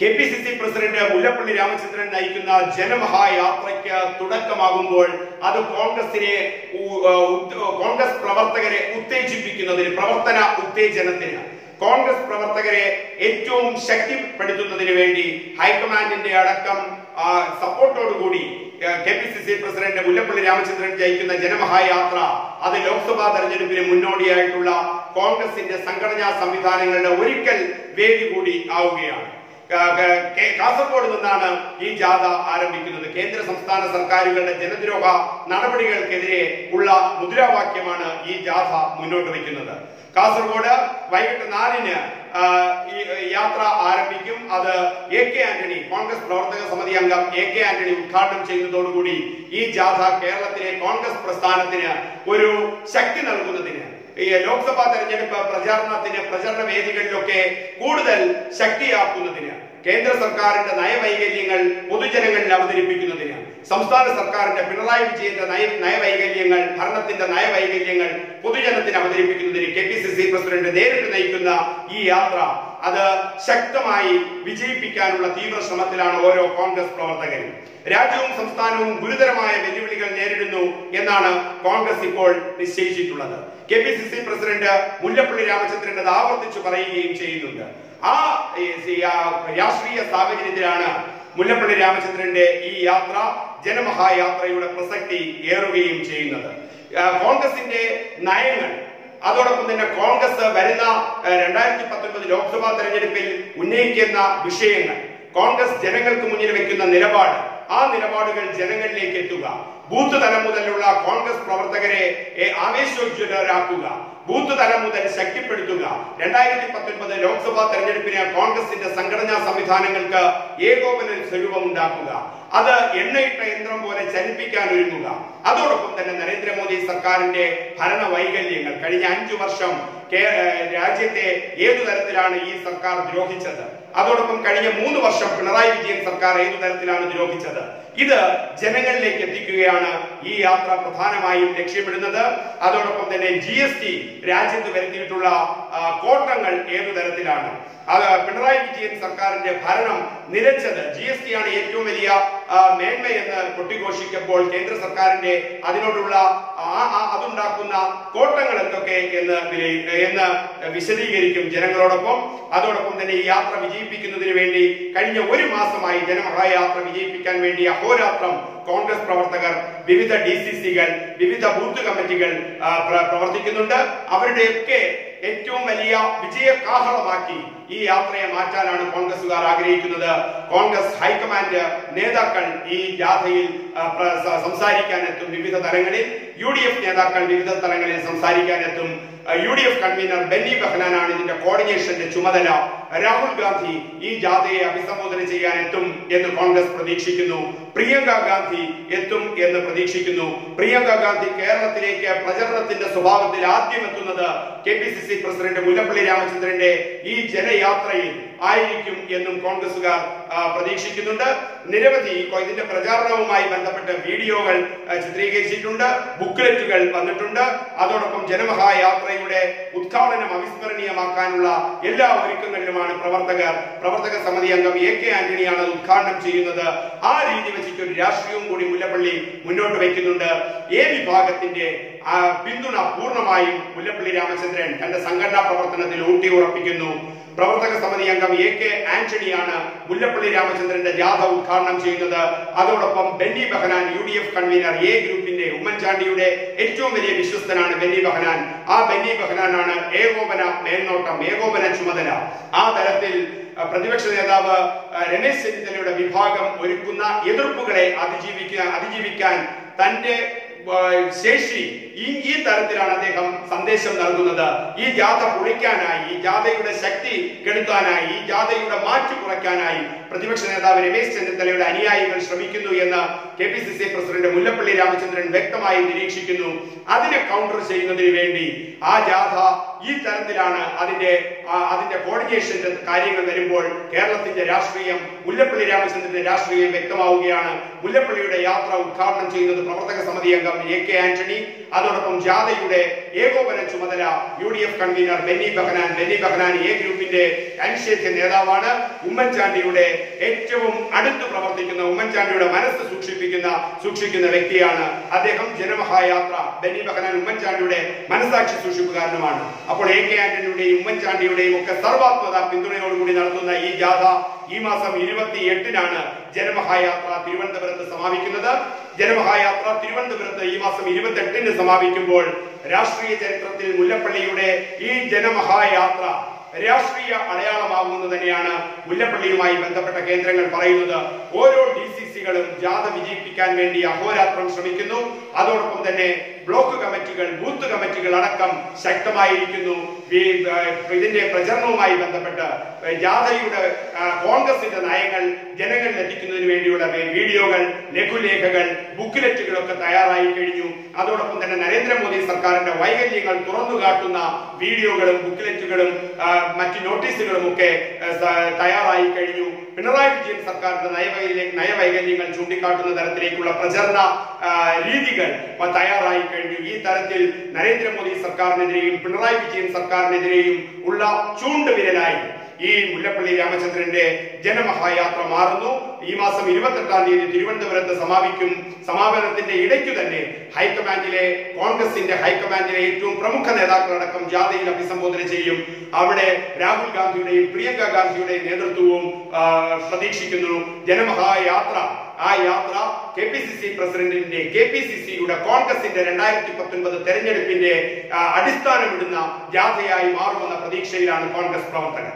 K P C C president Mullappally Ramachandran നയിക്കുന്ന ജനമഹായാത്രയ്ക്ക് തുടക്കമാകുമ്പോൾ അത് കോൺഗ്രസിനെ കോൺഗ്രസ് പ്രവർത്തകരെ ഉത്തേജിപ്പിക്കുന്നതിന് പ്രവർത്തന ഉത്തേജനത്തിന്. കോൺഗ്രസ് പ്രവർത്തകരെ ഏറ്റവും ശക്തിപ്പെടുത്തുന്നതിന് വേണ്ടി ഹൈക്കമാൻഡിന്റെ അടക്കം സപ്പോർട്ടോടുകൂടി K P C C president Mullappally Ramachandran ജയിക്കുന്ന ജനമഹായാത്ര അത് ലോക്സഭാ തെരഞ്ഞെടുപ്പിന് മുന്നോടിയായിട്ടുള്ള കോൺഗ്രസിന്റെ സംഘടനാ സംവിധാനങ്ങളുടെ ഒരിക്കൽ വേദി കൂടി ആവുകയാണ്. കാസർഗോഡ് നിന്നാണ് ഈ ജാഥ ആരംഭിക്കുന്നത്. കേന്ദ്ര സംസ്ഥാന സർക്കാരുകളുടെ ജനദ്രോഹ നടപടികൾക്കെതിരെ ഉള്ള മുദ്രാവാക്യമാണ് ഈ ജാഥ മുന്നോട്ട് വയ്ക്കുന്നത്. കാസർഗോഡ് വൈകിട്ട് നാലിന് യാത്ര ആരംഭിക്കും. അത് എ കെ ആന്റണി കോൺഗ്രസ് പ്രവർത്തക സമിതി അംഗം എ കെ ആന്റണി ഉദ്ഘാടനം ചെയ്യുന്നതോടുകൂടി ഈ ജാഥ കേരളത്തിലെ കോൺഗ്രസ് പ്രസ്ഥാനത്തിന് ഒരു ശക്തി നൽകുന്നതിന് ഈ ലോക്സഭാ തെരഞ്ഞെടുപ്പ് പ്രചാരണത്തിന് പ്രചരണ വേദികളിലൊക്കെ കൂടുതൽ ശക്തിയാക്കുന്നതിന് കേന്ദ്ര സർക്കാരിന്റെ നയവൈകല്യങ്ങൾ പൊതുജനങ്ങളിൽ അവതരിപ്പിക്കുന്നതിന് സംസ്ഥാന സർക്കാരിന്റെ പിണറായി വിജയന്റെ നയ നയവൈകല്യങ്ങൾ ഭരണത്തിന്റെ നയവൈകല്യങ്ങൾ പൊതുജനത്തിന് അവതരിപ്പിക്കുന്നതിന് K P C C president നേരിട്ട് നയിക്കുന്ന ഈ യാത്ര അത് ശക്തമായി വിജയിപ്പിക്കാനുള്ള തീവ്ര ശ്രമത്തിലാണ് ഓരോ കോൺഗ്രസ് പ്രവർത്തകരും. രാജ്യവും സംസ്ഥാനവും ഗുരുതരമായ വെല്ലുവിളികൾ നേരിടുന്നു എന്നാണ് കോൺഗ്രസ് ഇപ്പോൾ നിശ്ചയിച്ചിട്ടുള്ളത്. K P C C president Mullappally Ramachandran അത് ആവർത്തിച്ചു പറയുകയും ചെയ്യുന്നുണ്ട്. ആ രാഷ്ട്രീയ സാഹചര്യത്തിലാണ് മുല്ലപ്പള്ളി രാമചന്ദ്രന്റെ ഈ യാത്ര ജനമഹായാത്രയുടെ പ്രസക്തി ഏറുകയും ചെയ്യുന്നത്. കോൺഗ്രസിന്റെ നയങ്ങൾ അതോടൊപ്പം തന്നെ കോൺഗ്രസ് വരുന്ന രണ്ടായിരത്തി പത്തൊൻപത് ലോക്സഭാ തെരഞ്ഞെടുപ്പിൽ ഉന്നയിക്കുന്ന വിഷയങ്ങൾ. കോൺഗ്രസ് ജനങ്ങൾക്ക് മുന്നിൽ വെക്കുന്ന നിലപാട്. ആ നിലപാടുകൾ ജനങ്ങളിലേക്ക് എത്തുക. ബൂത്ത് തലം മുതലുള്ള കോൺഗ്രസ് പ്രവർത്തകരെ ആവേശോജ്വലരാക്കുക. ബൂത്ത് തലം മുതൽ ശക്തിപ്പെടുത്തുക. രണ്ടായിരത്തി പത്തൊൻപത് ലോക്സഭാ തെരഞ്ഞെടുപ്പിന് കോൺഗ്രസിന്റെ സംഘടനാ സംവിധാനങ്ങൾക്ക് ഏകോപന സ്വരൂപം ഉണ്ടാക്കുക അത് എണ്ണയിട്ട യന്ത്രം പോലെ ചലിപ്പിക്കാൻ ഒരുങ്ങുക. അതോടൊപ്പം തന്നെ നരേന്ദ്രമോദി സർക്കാരിന്റെ ഭരണ വൈകല്യങ്ങൾ കഴിഞ്ഞ അഞ്ചു വർഷം രാജ്യത്തെ ഏതു തരത്തിലാണ് ഈ സർക്കാർ ദ്രോഹിച്ചത്? അതോടൊപ്പം കഴിഞ്ഞ മൂന്ന് വർഷം പിണറായി വിജയൻ സർക്കാർ ഏതു തരത്തിലാണ് നിരോധിച്ചത്? ഇത് ജനങ്ങളിലേക്ക് എത്തിക്കുകയാണ് ഈ യാത്ര പ്രധാനമായും ലക്ഷ്യമിടുന്നത്. അതോടൊപ്പം തന്നെ ജി എസ് ടി രാജ്യത്ത് വരുത്തിയിട്ടുള്ള കോട്ടങ്ങൾ ഏതു തരത്തിലാണ്? പിണറായി വിജയൻ സർക്കാരിന്റെ ഭരണം നിലച്ചത് ജി എസ് ടി ആണ് ഏറ്റവും വലിയ മേന്മയെന്ന് കൊട്ടിഘോഷിക്കുമ്പോൾ കേന്ദ്ര സർക്കാരിന്റെ അതിനോടുള്ള അതുണ്ടാക്കുന്ന കോട്ടങ്ങൾ എന്തൊക്കെ എന്ന് എന്ന് വിശദീകരിക്കും ജനങ്ങളോടൊപ്പം. അതോടൊപ്പം തന്നെ ഈ യാത്ര വിജയിപ്പിക്കുന്നതിന് വേണ്ടി കഴിഞ്ഞ ഒരു മാസമായി ജനമഹായാത്ര വിജയിപ്പിക്കാൻ വേണ്ടി അഹോരാത്രം കോൺഗ്രസ് പ്രവർത്തകർ വിവിധ ഡി സി സികൾ വിവിധ ബൂത്ത് കമ്മിറ്റികൾ പ്രവർത്തിക്കുന്നുണ്ട്. അവരുടെയൊക്കെ ഏറ്റവും വലിയ വിജയകാഹളമാക്കി ഈ യാത്രയെ മാറ്റാനാണ് കോൺഗ്രസുകാർ ആഗ്രഹിക്കുന്നത്. കോൺഗ്രസ് ഹൈക്കമാൻഡ് നേതാക്കൾ ഈ ജാഥയിൽ സംസാരിക്കാനെത്തും വിവിധ തലങ്ങളിൽ. യു ഡി എഫ് നേതാക്കൾ വിവിധ തലങ്ങളിൽ സംസാരിക്കാനെത്തും. U D F convenor Benny ബഹ്നാനാണ് ഇതിന്റെ കോർഡിനേഷന്റെ ചുമതല. രാഹുൽ ഗാന്ധി ഈ ജാഥയെ അഭിസംബോധന ചെയ്യാൻ എത്തും എന്ന് കോൺഗ്രസ് പ്രതീക്ഷിക്കുന്നു. പ്രിയങ്ക ഗാന്ധി എത്തും എന്ന് പ്രതീക്ഷിക്കുന്നു. പ്രിയങ്ക ഗാന്ധി കേരളത്തിലേക്ക് പ്രചരണത്തിന്റെ സ്വഭാവത്തിൽ ആദ്യം എത്തുന്നത് K P C C president Mullappally രാമചന്ദ്രന്റെ ഈ ജനയാത്രയിൽ ആയിരിക്കും എന്നും കോൺഗ്രസുകാർ പ്രതീക്ഷിക്കുന്നുണ്ട്. നിരവധി ഇതിന്റെ പ്രചാരണവുമായി ബന്ധപ്പെട്ട വീഡിയോകൾ ചിത്രീകരിച്ചിട്ടുണ്ട്. ബുക്ക്ലെറ്റുകൾ വന്നിട്ടുണ്ട്. അതോടൊപ്പം ജനമഹായാത്രയുടെ ഉദ്ഘാടനം അവിസ്മരണീയമാക്കാനുള്ള എല്ലാ ഒരുക്കങ്ങളിലുമാണ് പ്രവർത്തകർ. പ്രവർത്തക സമിതി അംഗം എ കെ ആന്റണിയാണ് ഉദ്ഘാടനം ചെയ്യുന്നത്. ആ രീതി വെച്ചിട്ട് ഒരു രാഷ്ട്രീയവും കൂടി മുല്ലപ്പള്ളി മുന്നോട്ട് വയ്ക്കുന്നുണ്ട്. എ വിഭാഗത്തിന്റെ പിന്തുണ പൂർണമായും മുല്ലപ്പള്ളി രാമചന്ദ്രൻ തന്റെ സംഘടനാ പ്രവർത്തനത്തിൽ ഊട്ടി ഉറപ്പിക്കുന്നു പ്രവർത്തക സമിതി അംഗം എ കെ ആന്റണിയാണ് മുല്ലപ്പള്ളി രാമചന്ദ്രന്റെ ജാഥ ഉദ്ഘാടനം ചെയ്യുന്നത്. അതോടൊപ്പം Benny Behanan U D F convenor A ഗ്രൂപ്പിന്റെ ഉമ്മൻചാണ്ടിയുടെ ഏറ്റവും വലിയ വിശ്വസ്തനാണ് ബെന്നി ബഹനാൻ. ആ ബെന്നി ബഹനാനാണ് ഏകോപന മേൽനോട്ടം ഏകോപന ചുമതല. ആ തരത്തിൽ പ്രതിപക്ഷ നേതാവ് രമേശ് ചെന്നിത്തലയുടെ വിഭാഗം ഒരുക്കുന്ന എതിർപ്പുകളെ അതിജീവിക്കാൻ അതിജീവിക്കാൻ തന്റെ ശേഷി ഈ ഈ തരത്തിലാണ് അദ്ദേഹം സന്ദേശം നൽകുന്നത്. ഈ ജാഥ പൊളിക്കാനായി ഈ ജാഥയുടെ ശക്തി കെടുത്താനായി ഈ ജാഥയുടെ മാറ്റി കുറയ്ക്കാനായി പ്രതിപക്ഷ നേതാവ് രമേശ് ചെന്നിത്തലയുടെ അനുയായികൾ ശ്രമിക്കുന്നു എന്ന് K P C C president Mullappally Ramachandran വ്യക്തമായി നിരീക്ഷിക്കുന്നു. അതിനെ കൗണ്ടർ ചെയ്യുന്നതിന് വേണ്ടി ആ ജാഥ ഈ തരത്തിലാണ് അതിന്റെ അതിന്റെ കോർഡിനേഷന്റെ കാര്യങ്ങൾ വരുമ്പോൾ കേരളത്തിന്റെ രാഷ്ട്രീയം മുല്ലപ്പള്ളി രാമചന്ദ്രന്റെ രാഷ്ട്രീയം വ്യക്തമാവുകയാണ്. മുല്ലപ്പള്ളിയുടെ യാത്ര ഉദ്ഘാടനം ചെയ്യുന്നത് പ്രവർത്തക സമിതി അംഗം എ കെ ആന്റണി അതോടൊപ്പം ജാഥയുടെ ഏകോപന ചുമതല U D F convenor Benny Behanan Benny Behanan A ഗ്രൂപ്പിന്റെ അനിശ്ചിത നേതാവാണ്. ഉമ്മൻചാണ്ടിയുടെ ഏറ്റവും അടുത്ത് പ്രവർത്തിക്കുന്ന ഉമ്മൻചാണ്ടിയുടെ മനസ്സ് സൂക്ഷിപ്പിക്കുന്ന സൂക്ഷിക്കുന്ന വ്യക്തിയാണ് അദ്ദേഹം. ജനമഹായാത്ര ബെന്നി ബഹനാൻ ഉമ്മൻചാണ്ടിയുടെ മനസാക്ഷി സൂക്ഷിപ്പുകാരനുമാണ്. അപ്പോൾ എ കെ ആന്റണിയുടെയും ഉമ്മൻചാണ്ടിയുടെയും ഒക്കെ സർവാത്മത പിന്തുണയോടുകൂടി നടത്തുന്ന ഈ ജാഥ ഈ മാസം ഇരുപത്തി എട്ടിനാണ് ജനമഹായാത്ര തിരുവനന്തപുരത്ത് സമാപിക്കുന്നത്. ജനമഹായാത്ര തിരുവനന്തപുരത്ത് ഈ മാസം ഇരുപത്തി എട്ടിന് സമാപിക്കുമ്പോൾ രാഷ്ട്രീയ ചരിത്രത്തിൽ മുല്ലപ്പള്ളിയുടെ ഈ ജനമഹായാത്ര രാഷ്ട്രീയ അടയാളമാകുന്നത് തന്നെയാണ് മുല്ലപ്പള്ളിയുമായി ബന്ധപ്പെട്ട കേന്ദ്രങ്ങൾ പറയുന്നത്. ഓരോ ഡി സി സികളും ജാഥ വിജയിപ്പിക്കാൻ വേണ്ടി അഹോരാത്രം ശ്രമിക്കുന്നു. അതോടൊപ്പം തന്നെ ബ്ലോക്ക് കമ്മിറ്റികൾ ബൂത്ത് കമ്മിറ്റികൾ അടക്കം ശക്തമായിരിക്കുന്നു. ഇതിന്റെ പ്രചരണവുമായി ബന്ധപ്പെട്ട് ജാഥയുടെ കോൺഗ്രസിന്റെ നയങ്ങൾ ജനങ്ങളിൽ എത്തിക്കുന്നതിന് വേണ്ടിയുള്ള വീഡിയോകൾ ലഘുലേഖകൾ ബുക്ക്ലെറ്റുകളൊക്കെ തയ്യാറായി കഴിഞ്ഞു. അതോടൊപ്പം തന്നെ നരേന്ദ്രമോദി സർക്കാരിന്റെ വൈകല്യങ്ങൾ തുറന്നു കാട്ടുന്ന വീഡിയോകളും ബുക്ക്ലെറ്റുകളും മറ്റു നോട്ടീസുകളും ഒക്കെ തയ്യാറായി കഴിഞ്ഞു. പിണറായി വിജയൻ സർക്കാരിന്റെ നയവൈകല്യ നയവൈകല്യങ്ങൾ ചൂണ്ടിക്കാട്ടുന്ന തരത്തിലേക്കുള്ള പ്രചരണ രീതികൾ തയ്യാറായി കഴിഞ്ഞു. ഈ തരത്തിൽ നരേന്ദ്രമോദി സർക്കാരിനെതിരെയും പിണറായി വിജയൻ സർക്കാരിനെതിരെയും ഉള്ള ചൂണ്ടുവിരലായി ഈ മുല്ലപ്പള്ളി രാമചന്ദ്രന്റെ ജനമഹായാത്ര മാറുന്നു. ഈ മാസം ഇരുപത്തെട്ടാം തീയതി തിരുവനന്തപുരത്ത് സമാപിക്കും. സമാപനത്തിന്റെ ഇടയ്ക്കു തന്നെ ഹൈക്കമാൻഡിലെ കോൺഗ്രസിന്റെ ഹൈക്കമാൻഡിലെ ഏറ്റവും പ്രമുഖ നേതാക്കളടക്കം ജാഥയിൽ അഭിസംബോധന ചെയ്യും. അവിടെ രാഹുൽ ഗാന്ധിയുടെയും പ്രിയങ്ക ഗാന്ധിയുടെയും നേതൃത്വവും പ്രതീക്ഷിക്കുന്നു. ജനമഹായാത്ര ആ യാത്ര കെ പി സി സി പ്രസിഡന്റിന്റെ കെ പി സി സിയുടെ കോൺഗ്രസിന്റെ രണ്ടായിരത്തി പത്തൊൻപത് തെരഞ്ഞെടുപ്പിന്റെ അടിസ്ഥാനമിടുന്ന ജാഥയായി മാറുമെന്ന പ്രതീക്ഷയിലാണ് കോൺഗ്രസ് പ്രവർത്തകർ.